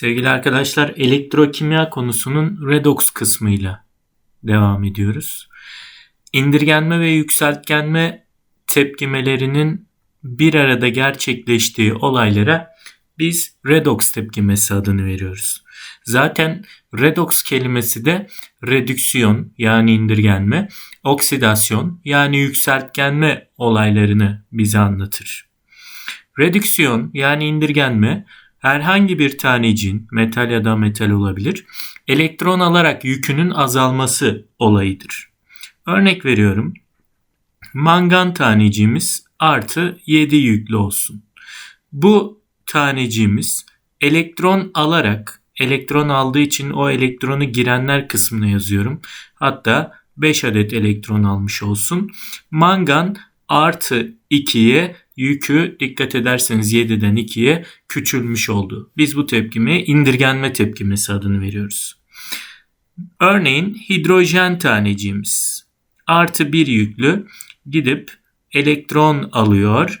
Sevgili arkadaşlar elektrokimya konusunun redox kısmıyla devam ediyoruz. İndirgenme ve yükseltgenme tepkimelerinin bir arada gerçekleştiği olaylara biz redox tepkimesi adını veriyoruz. Zaten redox kelimesi de redüksiyon yani indirgenme, oksidasyon yani yükseltgenme olaylarını bize anlatır. Redüksiyon yani indirgenme herhangi bir tanecin metal ya da metal olabilir elektron alarak yükünün azalması olayıdır. Örnek veriyorum. Mangan taneciğimiz artı 7 yüklü olsun. Bu taneciğimiz elektron alarak elektron aldığı için o elektronu girenler kısmına yazıyorum. Hatta 5 adet elektron almış olsun. Mangan artı 2'ye yükü dikkat ederseniz 7'den 2'ye küçülmüş oldu. Biz bu tepkime indirgenme tepkimesi adını veriyoruz. Örneğin hidrojen taneciğimiz artı bir yüklü gidip elektron alıyor.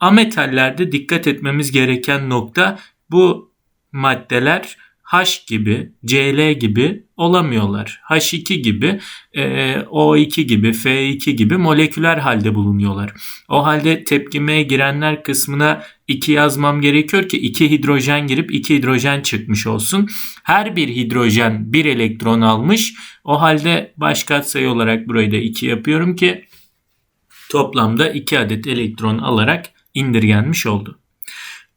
Ametallerde dikkat etmemiz gereken nokta bu maddeler H gibi, Cl gibi olamıyorlar. H2 gibi, e, O2 gibi, F2 gibi moleküler halde bulunuyorlar. O halde tepkimeye girenler kısmına 2 yazmam gerekiyor ki 2 hidrojen girip 2 hidrojen çıkmış olsun. Her bir hidrojen 1 elektron almış. O halde baş katsayı olarak burayı da 2 yapıyorum ki toplamda 2 adet elektron alarak indirgenmiş oldu.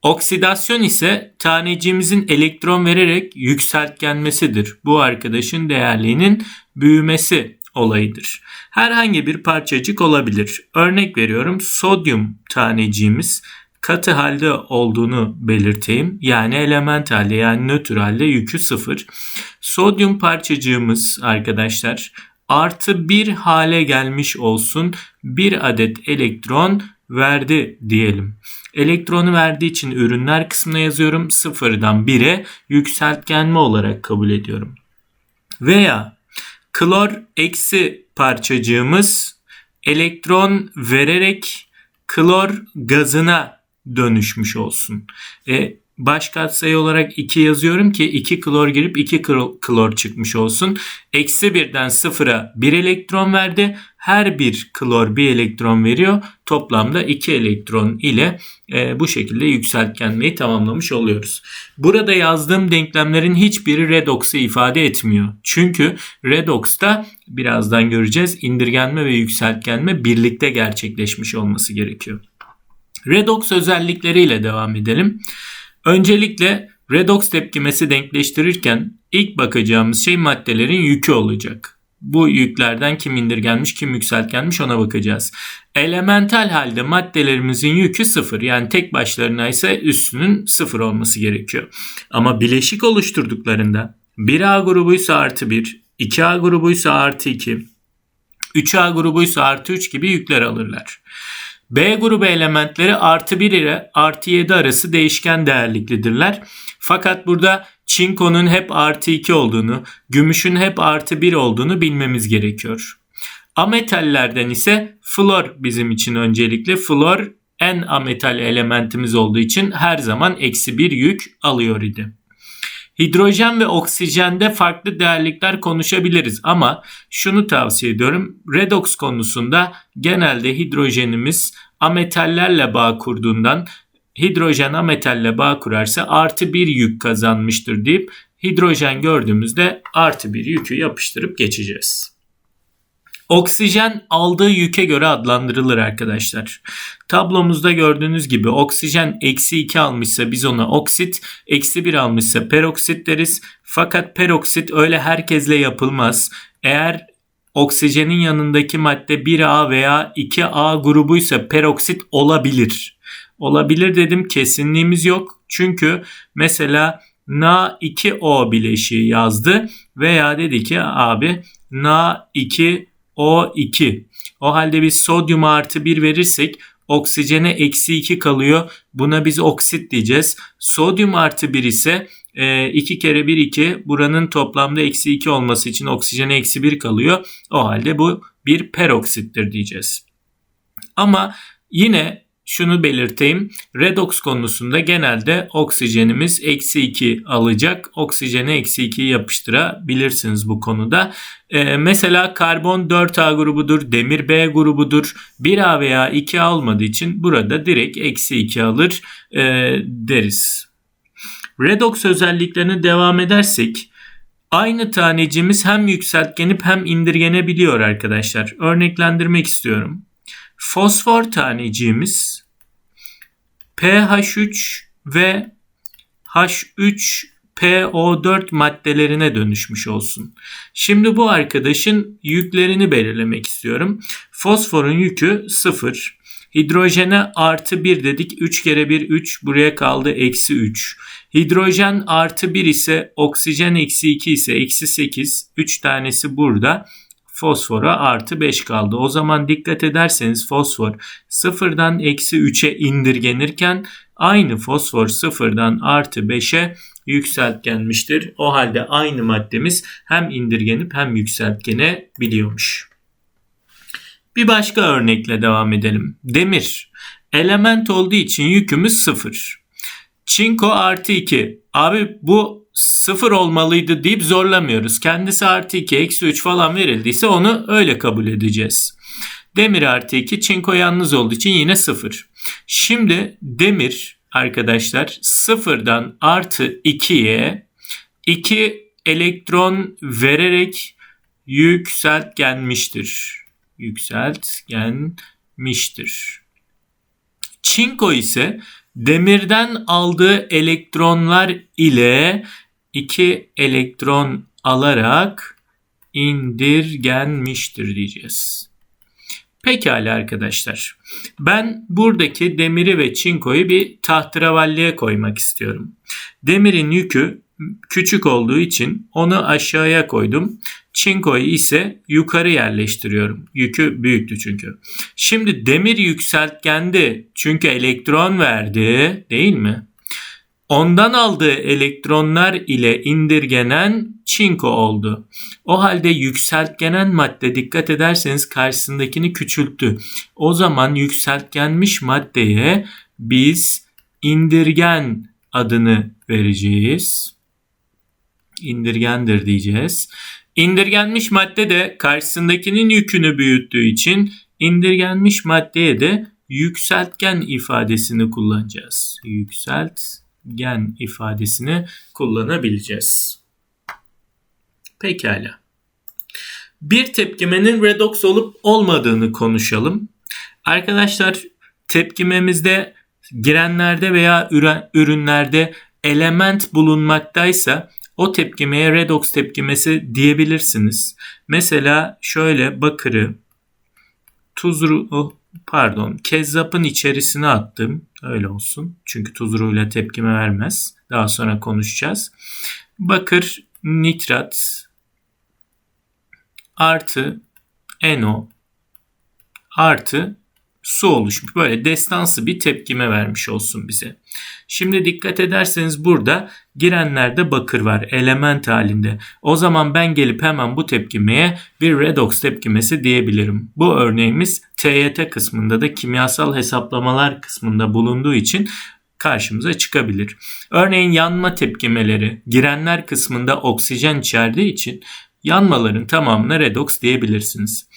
Oksidasyon ise taneciğimizin elektron vererek yükseltgenmesidir. Bu arkadaşın değerliğinin büyümesi olayıdır. Herhangi bir parçacık olabilir. Örnek veriyorum sodyum taneciğimiz katı halde olduğunu belirteyim. Yani element halde yani nötr halde yükü sıfır. Sodyum parçacığımız arkadaşlar artı bir hale gelmiş olsun bir adet elektron verdi diyelim. Elektronu verdiği için ürünler kısmına yazıyorum. Sıfırdan 1'e yükseltgenme olarak kabul ediyorum. Veya klor eksi parçacığımız elektron vererek klor gazına dönüşmüş olsun. E, baş katsayı olarak 2 yazıyorum ki 2 klor girip 2 klor çıkmış olsun. Eksi 1'den 0'a 1 elektron verdi. Her bir klor bir elektron veriyor. Toplamda 2 elektron ile e, bu şekilde yükseltgenmeyi tamamlamış oluyoruz. Burada yazdığım denklemlerin hiçbiri redox'u ifade etmiyor. Çünkü redox'ta birazdan göreceğiz indirgenme ve yükseltgenme birlikte gerçekleşmiş olması gerekiyor. Redox özellikleriyle devam edelim. Öncelikle redox tepkimesi denkleştirirken ilk bakacağımız şey maddelerin yükü olacak. Bu yüklerden kim indirgenmiş kim yükseltgenmiş ona bakacağız. Elemental halde maddelerimizin yükü sıfır yani tek başlarına ise üstünün sıfır olması gerekiyor. Ama bileşik oluşturduklarında 1A grubuysa artı 1, 2A grubuysa artı 2, 3A grubuysa artı 3 gibi yükler alırlar. B grubu elementleri artı 1 ile artı 7 arası değişken değerliklidirler. Fakat burada çinkonun hep artı 2 olduğunu, gümüşün hep artı 1 olduğunu bilmemiz gerekiyor. Ametallerden ise flor bizim için öncelikli. Flor en ametal elementimiz olduğu için her zaman eksi 1 yük alıyor idi. Hidrojen ve oksijende farklı değerlikler konuşabiliriz ama şunu tavsiye ediyorum. Redox konusunda genelde hidrojenimiz ametallerle bağ kurduğundan hidrojen ametalle bağ kurarsa artı bir yük kazanmıştır deyip hidrojen gördüğümüzde artı bir yükü yapıştırıp geçeceğiz. Oksijen aldığı yüke göre adlandırılır arkadaşlar. Tablomuzda gördüğünüz gibi oksijen eksi 2 almışsa biz ona oksit, eksi 1 almışsa peroksit deriz. Fakat peroksit öyle herkesle yapılmaz. Eğer oksijenin yanındaki madde 1A veya 2A grubuysa peroksit olabilir. Olabilir dedim kesinliğimiz yok. Çünkü mesela Na2O bileşiği yazdı veya dedi ki abi Na2 o2. O halde biz sodyum artı 1 verirsek oksijene eksi 2 kalıyor. Buna biz oksit diyeceğiz. Sodyum artı 1 ise 2 e, kere 1 2 buranın toplamda eksi 2 olması için oksijene eksi 1 kalıyor. O halde bu bir peroksittir diyeceğiz. Ama yine şunu belirteyim. Redox konusunda genelde oksijenimiz eksi 2 alacak. Oksijene eksi 2'yi yapıştırabilirsiniz bu konuda. Ee, mesela karbon 4A grubudur, demir B grubudur. 1A veya 2A olmadığı için burada direkt eksi 2 alır e, deriz. Redox özelliklerine devam edersek aynı tanecimiz hem yükseltgenip hem indirgenebiliyor arkadaşlar. Örneklendirmek istiyorum. Fosfor taneciğimiz pH3 ve H3 PO4 maddelerine dönüşmüş olsun. Şimdi bu arkadaşın yüklerini belirlemek istiyorum. Fosforun yükü 0. Hidrojene artı 1 dedik. 3 kere 1 3. Buraya kaldı eksi 3. Hidrojen artı 1 ise oksijen eksi 2 ise eksi 8. 3 tanesi burada fosfora artı 5 kaldı. O zaman dikkat ederseniz fosfor sıfırdan eksi 3'e indirgenirken aynı fosfor sıfırdan artı 5'e yükseltgenmiştir. O halde aynı maddemiz hem indirgenip hem yükseltgene biliyormuş. Bir başka örnekle devam edelim. Demir. Element olduğu için yükümüz sıfır. Çinko artı 2. Abi bu sıfır olmalıydı deyip zorlamıyoruz. Kendisi artı 2, eksi 3 falan verildiyse onu öyle kabul edeceğiz. Demir artı 2, çinko yalnız olduğu için yine sıfır. Şimdi demir arkadaşlar sıfırdan artı 2'ye 2 elektron vererek yükseltgenmiştir. Yükseltgenmiştir. Çinko ise demirden aldığı elektronlar ile 2 elektron alarak indirgenmiştir diyeceğiz. Pekala arkadaşlar. Ben buradaki demiri ve çinkoyu bir tahterevalliye koymak istiyorum. Demirin yükü küçük olduğu için onu aşağıya koydum. Çinkoyu ise yukarı yerleştiriyorum. Yükü büyüktü çünkü. Şimdi demir yükseltgendi çünkü elektron verdi değil mi? Ondan aldığı elektronlar ile indirgenen çinko oldu. O halde yükseltgenen madde dikkat ederseniz karşısındakini küçülttü. O zaman yükseltgenmiş maddeye biz indirgen adını vereceğiz. İndirgendir diyeceğiz. İndirgenmiş madde de karşısındakinin yükünü büyüttüğü için indirgenmiş maddeye de yükseltgen ifadesini kullanacağız. Yükselt gen ifadesini kullanabileceğiz. Pekala. Bir tepkimenin redox olup olmadığını konuşalım. Arkadaşlar tepkimemizde girenlerde veya ürünlerde element bulunmaktaysa o tepkimeye redox tepkimesi diyebilirsiniz. Mesela şöyle bakırı tuzru oh, pardon kezzapın içerisine attım. Öyle olsun. Çünkü tuzruyla tepkime vermez. Daha sonra konuşacağız. Bakır nitrat artı NO artı su oluşmuş. Böyle destansı bir tepkime vermiş olsun bize. Şimdi dikkat ederseniz burada girenlerde bakır var element halinde. O zaman ben gelip hemen bu tepkimeye bir redox tepkimesi diyebilirim. Bu örneğimiz TYT kısmında da kimyasal hesaplamalar kısmında bulunduğu için karşımıza çıkabilir. Örneğin yanma tepkimeleri girenler kısmında oksijen içerdiği için yanmaların tamamına redox diyebilirsiniz.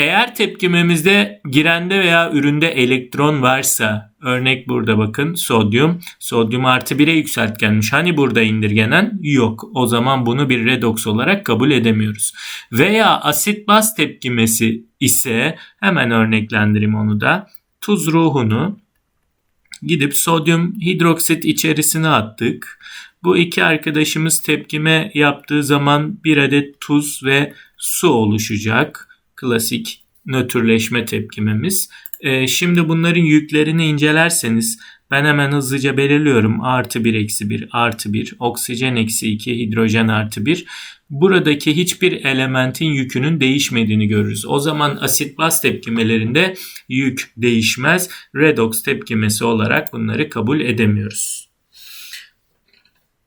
Eğer tepkimemizde girende veya üründe elektron varsa örnek burada bakın sodyum. Sodyum artı 1'e yükseltgenmiş. Hani burada indirgenen? Yok. O zaman bunu bir redoks olarak kabul edemiyoruz. Veya asit baz tepkimesi ise hemen örneklendireyim onu da. Tuz ruhunu gidip sodyum hidroksit içerisine attık. Bu iki arkadaşımız tepkime yaptığı zaman bir adet tuz ve su oluşacak klasik nötrleşme tepkimemiz. E, şimdi bunların yüklerini incelerseniz ben hemen hızlıca belirliyorum. Artı 1 eksi 1 artı 1 oksijen eksi 2 hidrojen artı 1. Buradaki hiçbir elementin yükünün değişmediğini görürüz. O zaman asit baz tepkimelerinde yük değişmez. Redox tepkimesi olarak bunları kabul edemiyoruz.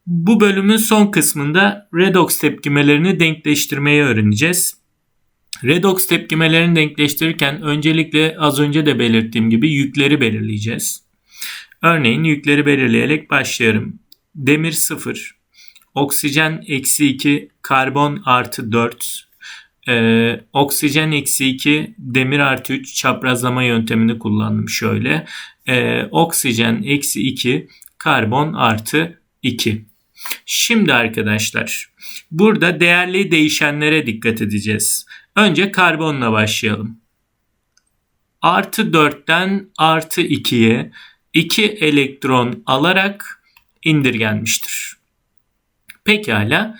Bu bölümün son kısmında redox tepkimelerini denkleştirmeyi öğreneceğiz. Redox tepkimelerini denkleştirirken öncelikle az önce de belirttiğim gibi yükleri belirleyeceğiz. Örneğin yükleri belirleyerek başlayalım. Demir 0, oksijen eksi 2, karbon artı 4, ee, oksijen eksi 2, demir artı 3 çaprazlama yöntemini kullandım şöyle. Ee, oksijen eksi 2, karbon artı 2. Şimdi arkadaşlar burada değerli değişenlere dikkat edeceğiz. Önce karbonla başlayalım. Artı 4'ten artı 2'ye 2 elektron alarak indirgenmiştir. Pekala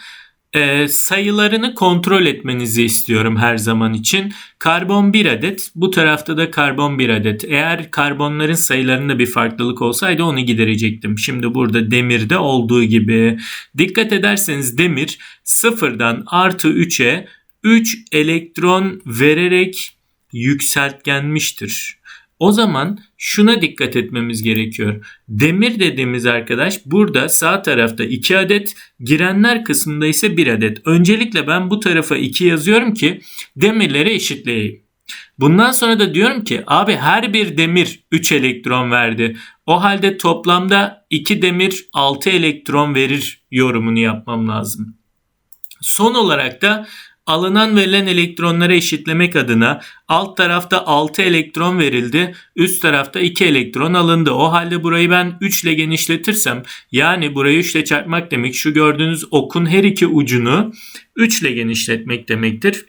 e, sayılarını kontrol etmenizi istiyorum her zaman için. Karbon 1 adet, bu tarafta da karbon 1 adet. Eğer karbonların sayılarında bir farklılık olsaydı onu giderecektim. Şimdi burada demirde olduğu gibi. Dikkat ederseniz demir sıfırdan artı 3'e 3 elektron vererek yükseltgenmiştir. O zaman şuna dikkat etmemiz gerekiyor. Demir dediğimiz arkadaş burada sağ tarafta 2 adet, girenler kısmında ise 1 adet. Öncelikle ben bu tarafa 2 yazıyorum ki demirleri eşitleyeyim. Bundan sonra da diyorum ki abi her bir demir 3 elektron verdi. O halde toplamda 2 demir 6 elektron verir yorumunu yapmam lazım. Son olarak da Alınan verilen elektronları eşitlemek adına alt tarafta 6 elektron verildi, üst tarafta 2 elektron alındı. O halde burayı ben 3 ile genişletirsem yani burayı 3 ile çarpmak demek şu gördüğünüz okun her iki ucunu 3 ile genişletmek demektir.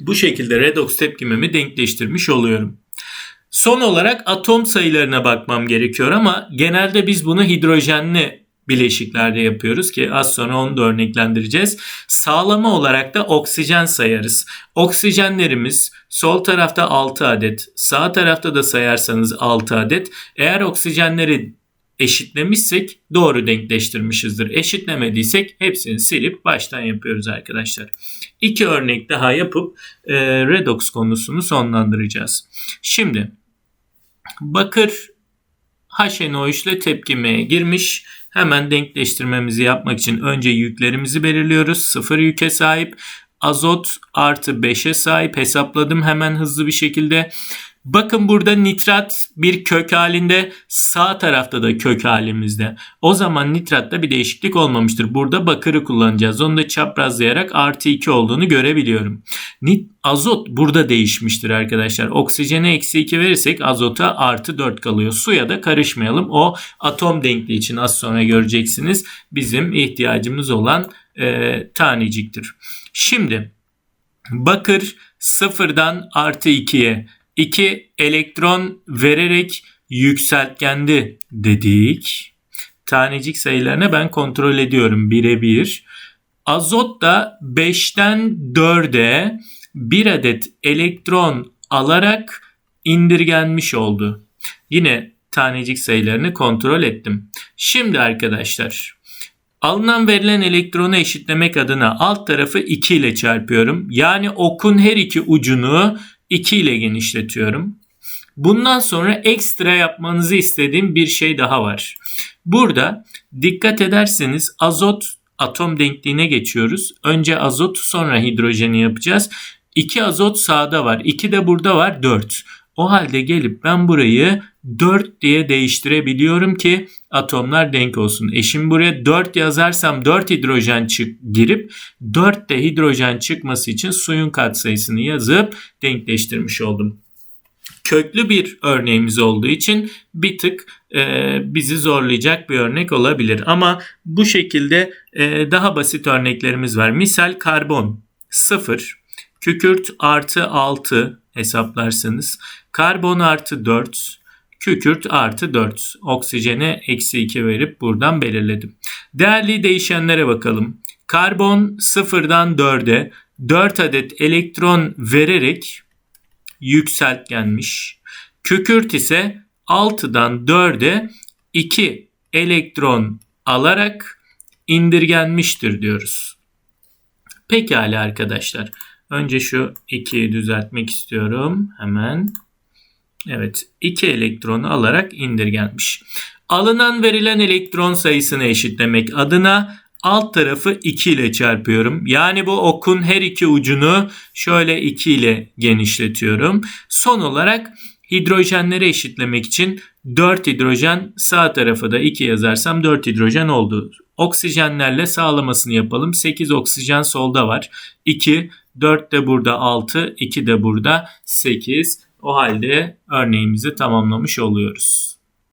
Bu şekilde redox tepkimemi denkleştirmiş oluyorum. Son olarak atom sayılarına bakmam gerekiyor ama genelde biz bunu hidrojenli bileşiklerde yapıyoruz ki az sonra onu da örneklendireceğiz. Sağlama olarak da oksijen sayarız. Oksijenlerimiz sol tarafta 6 adet, sağ tarafta da sayarsanız 6 adet. Eğer oksijenleri eşitlemişsek doğru denkleştirmişizdir. Eşitlemediysek hepsini silip baştan yapıyoruz arkadaşlar. İki örnek daha yapıp e, redox konusunu sonlandıracağız. Şimdi bakır HNO3 ile tepkimeye girmiş. Hemen denkleştirmemizi yapmak için önce yüklerimizi belirliyoruz. Sıfır yüke sahip. Azot artı 5'e sahip hesapladım hemen hızlı bir şekilde. Bakın burada nitrat bir kök halinde sağ tarafta da kök halimizde. O zaman nitratta bir değişiklik olmamıştır. Burada bakırı kullanacağız. Onu da çaprazlayarak artı 2 olduğunu görebiliyorum. Nit azot burada değişmiştir arkadaşlar. Oksijene eksi 2 verirsek azota artı 4 kalıyor. Suya da karışmayalım. O atom denkliği için az sonra göreceksiniz. Bizim ihtiyacımız olan e, taneciktir. Şimdi bakır sıfırdan artı 2'ye 2 elektron vererek yükseltgendi dedik. Tanecik sayılarını ben kontrol ediyorum birebir. Azot da 5'ten 4'e 1 adet elektron alarak indirgenmiş oldu. Yine tanecik sayılarını kontrol ettim. Şimdi arkadaşlar alınan verilen elektronu eşitlemek adına alt tarafı 2 ile çarpıyorum. Yani okun her iki ucunu 2 ile genişletiyorum. Bundan sonra ekstra yapmanızı istediğim bir şey daha var. Burada dikkat ederseniz azot atom denkliğine geçiyoruz. Önce azot sonra hidrojeni yapacağız. 2 azot sağda var. 2 de burada var 4. O halde gelip ben burayı 4 diye değiştirebiliyorum ki atomlar denk olsun. E şimdi buraya 4 yazarsam 4 hidrojen çık girip 4 de hidrojen çıkması için suyun katsayısını yazıp denkleştirmiş oldum. Köklü bir örneğimiz olduğu için bir tık e, bizi zorlayacak bir örnek olabilir. Ama bu şekilde e, daha basit örneklerimiz var. Misal karbon 0, kükürt artı 6 hesaplarsanız karbon artı 4, kükürt artı 4. Oksijene eksi 2 verip buradan belirledim. Değerli değişenlere bakalım. Karbon sıfırdan 4'e 4 adet elektron vererek yükseltgenmiş. Kükürt ise 6'dan 4'e 2 elektron alarak indirgenmiştir diyoruz. Pekala arkadaşlar. Önce şu 2'yi düzeltmek istiyorum. Hemen. Evet 2 elektronu alarak indirgenmiş. Alınan verilen elektron sayısını eşitlemek adına alt tarafı 2 ile çarpıyorum. Yani bu okun her iki ucunu şöyle 2 ile genişletiyorum. Son olarak hidrojenleri eşitlemek için 4 hidrojen sağ tarafa da 2 yazarsam 4 hidrojen oldu. Oksijenlerle sağlamasını yapalım. 8 oksijen solda var. 2, 4 de burada 6, 2 de burada 8. O halde örneğimizi tamamlamış oluyoruz.